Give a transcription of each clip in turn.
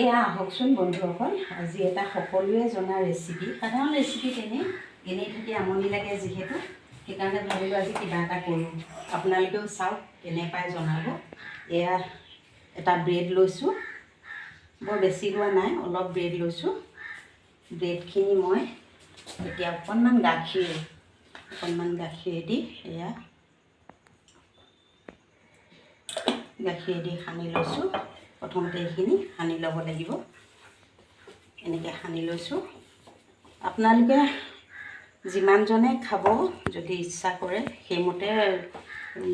এয়া আহকচোন বন্ধুসকল আজি এটা সকলোৱে জনা ৰেচিপি সাধাৰণ ৰেচিপি তেনেই এনেই থাকি আমনি লাগে যিহেতু। সেইকাৰণে ভাবিলোঁ আজি কিবা এটা কৰোঁ। আপোনালোকেও চাওক কেনে পায় জনাব। এয়া এটা ব্ৰেড লৈছোঁ। বৰ বেছি লোৱা নাই অলপ ব্ৰেড লৈছোঁ। ব্ৰেডখিনি মই এতিয়া অকণমান গাখীৰ অকণমান গাখীৰেদি এয়া গাখীৰেদি সানি লৈছোঁ। প্ৰথমতে এইখিনি সানি ল'ব লাগিব। এনেকৈ সানি লৈছোঁ। আপোনালোকে যিমানজনে খাব যদি ইচ্ছা কৰে সেইমতে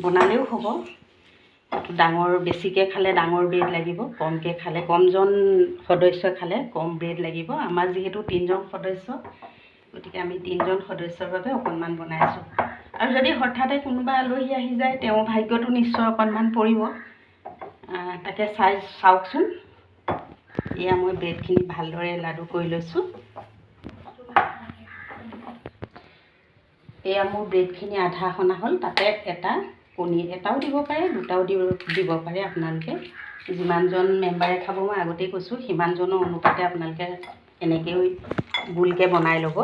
বনালেও হ'ব। ডাঙৰ বেছিকৈ খালে ডাঙৰ ব্ৰেড লাগিব কমকৈ খালে কমজন সদস্যই খালে কম ব্ৰেড লাগিব। আমাৰ যিহেতু তিনিজন সদস্য গতিকে আমি তিনিজন সদস্যৰ বাবে অকণমান বনাইছোঁ আৰু যদি হঠাতে কোনোবা আলহী আহি যায় তেওঁৰ ভাগ্যটো নিশ্চয় অকণমান পৰিব। তাকে চাই চাওকচোন। এয়া মই ব্ৰেডখিনি ভালদৰে লাডু কৰি লৈছোঁ। এয়া মোৰ ব্ৰেডখিনি আধা সনা হ'ল। তাতে এটা কণী এটাও দিব পাৰে দুটাও দিব দিব পাৰে আপোনালোকে। যিমানজন মেম্বাৰে খাব মই আগতেই কৈছোঁ সিমানজনৰ অনুপাতে আপোনালোকে এনেকৈও গোলকৈ বনাই ল'ব।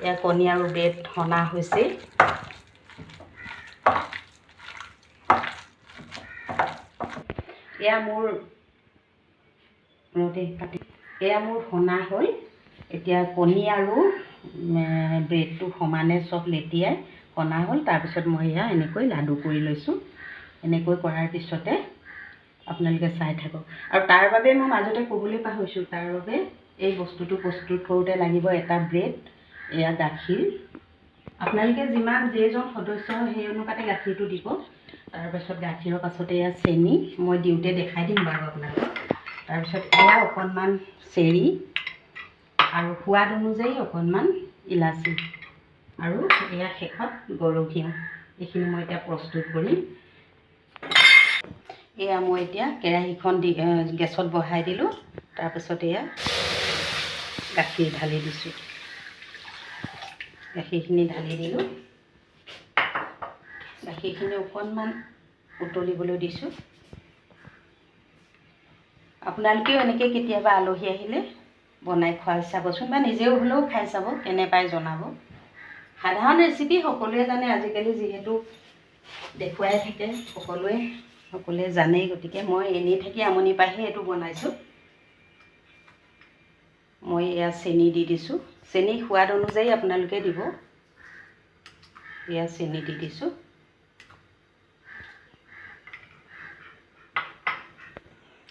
এয়া কণী আৰু ব্ৰেড সনা হৈছেই। এয়া মোৰ কাটি এয়া মোৰ সনা হ'ল এতিয়া কণী আৰু ব্ৰেডটো সমানে চব লেটিয়াই সনা হ'ল তাৰপিছত মই এয়া এনেকৈ লাডু কৰি লৈছোঁ। এনেকৈ কৰাৰ পিছতে আপোনালোকে চাই থাকক। আৰু তাৰ বাবে মই মাজতে ক'বলৈ পাহৰিছোঁ তাৰ বাবে এই বস্তুটো প্ৰস্তুত কৰোঁতে লাগিব এটা ব্ৰেড এয়া গাখীৰ। আপোনালোকে যিমান যেইজন সদস্য হয় সেই অনুপাতে গাখীৰটো দিব। তাৰপাছত গাখীৰৰ পাছতে এয়া চেনি মই দিওঁতে দেখাই দিম বাৰু আপোনালোকক। তাৰপিছত এয়া অকণমান চেৰি আৰু সোৱাদ অনুযায়ী অকণমান ইলাচি আৰু এয়া শেষত গৰু ঘিউ। এইখিনি মই এতিয়া প্ৰস্তুত কৰিম। এয়া মই এতিয়া কেৰাহীখন দি গেছত বহাই দিলোঁ। তাৰপিছত এয়া গাখীৰ ঢালি দিছোঁ। গাখীৰখিনি ঢালি দিলোঁ। গাখীৰখিনি অকণমান উতলিবলৈ দিছোঁ। আপোনালোকেও এনেকৈ কেতিয়াবা আলহী আহিলে বনাই খুৱাই চাবচোন বা নিজেও হ'লেও খাই চাব কেনে পায় জনাব। সাধাৰণ ৰেচিপি সকলোৱে জানে আজিকালি যিহেতু দেখুৱাই থাকে সকলোৱে সকলোৱে জানেই গতিকে মই এনেই থাকি আমনি পাইহে এইটো বনাইছোঁ। মই এয়া চেনি দি দিছোঁ। চেনি সোৱাদ অনুযায়ী আপোনালোকে দিব। এয়া চেনি দি দিছোঁ।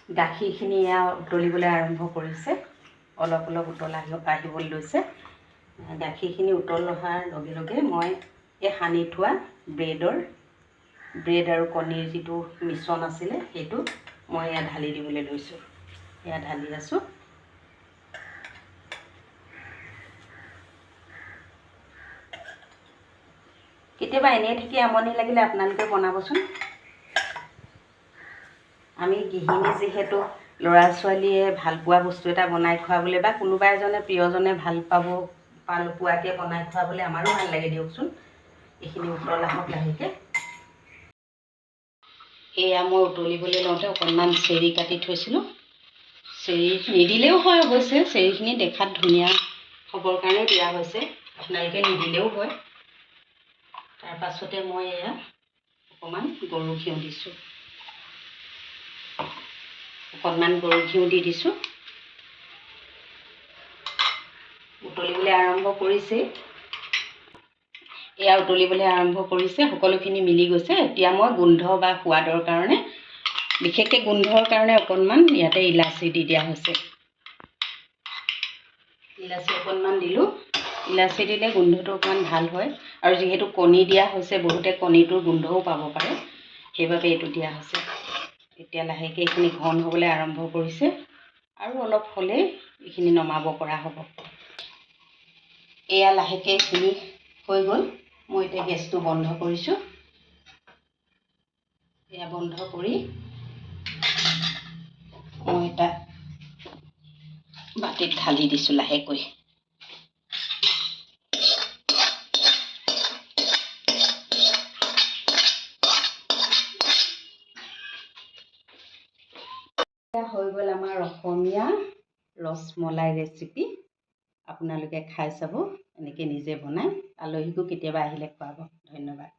গাখীৰখিনি এয়া উতলিবলৈ আৰম্ভ কৰিছে। অলপ অলপ উতল আহি আহিবলৈ লৈছে। গাখীৰখিনি উতল অহাৰ লগে লগে মই এই সানি থোৱা ব্ৰেডৰ ব্ৰেড আৰু কণীৰ যিটো মিশ্ৰণ আছিলে সেইটো মই এয়া ঢালি দিবলৈ লৈছোঁ। এয়া ঢালি আছোঁ। কেতিয়াবা এনেই থাকি আমনি লাগিলে আপোনালোকে বনাবচোন। আমি গৃহিণী যিহেতু ল'ৰা ছোৱালীয়ে ভাল পোৱা বস্তু এটা বনাই খুৱাবলৈ বা কোনোবা এজনে প্ৰিয়জনে ভাল পাব পাল পোৱাকৈ বনাই খুৱাবলৈ আমাৰো ভাল লাগে দিয়কচোন। এইখিনি উতল আহক লাহেকৈ। এয়া মই উতলিবলৈ লওঁতে অকণমান চেৰি কাটি থৈছিলোঁ। চেৰি নিদিলেও হয় অৱশ্যে চেৰিখিনি দেখাত ধুনীয়া হ'বৰ কাৰণে দিয়া হৈছে। আপোনালোকে নিদিলেও হয়। তাৰ পাছতে মই এয়া অকণমান গৰু ঘিউ দিছোঁ। অকণমান গৰু ঘিউ দি দিছোঁ। উতলিবলৈ আৰম্ভ কৰিছে। এয়া উতলিবলৈ আৰম্ভ কৰিছে সকলোখিনি মিলি গৈছে। এতিয়া মই গোন্ধ বা সোৱাদৰ কাৰণে বিশেষকৈ গোন্ধৰ কাৰণে অকণমান ইয়াতে ইলাচি দি দিয়া হৈছে। ইলাচি অকণমান দিলোঁ। ইলাচি দিলে গোন্ধটো অকণমান ভাল হয়। আৰু যিহেতু কণী দিয়া হৈছে বহুতে কণীটোৰ গোন্ধও পাব পাৰে। সেইবাবে এইটো দিয়া হৈছে। এতিয়া লাহেকৈ এইখিনি ঘন হ'বলৈ আৰম্ভ কৰিছে আৰু অলপ হ'লেই এইখিনি নমাব পৰা হ'ব। এয়া লাহেকৈ এইখিনি হৈ গ'ল। মই এতিয়া গেছটো বন্ধ কৰিছোঁ। এয়া বন্ধ কৰি মই এটা বাতিত ঢালি দিছোঁ লাহেকৈ। হৈ গ'ল আমাৰ অসমীয়া ৰসমলাই ৰেচিপি আপোনালোকে খাই চাব এনেকৈ নিজে বনাই। আলহীকো কেতিয়াবা আহিলে খুৱাব। ধন্যবাদ।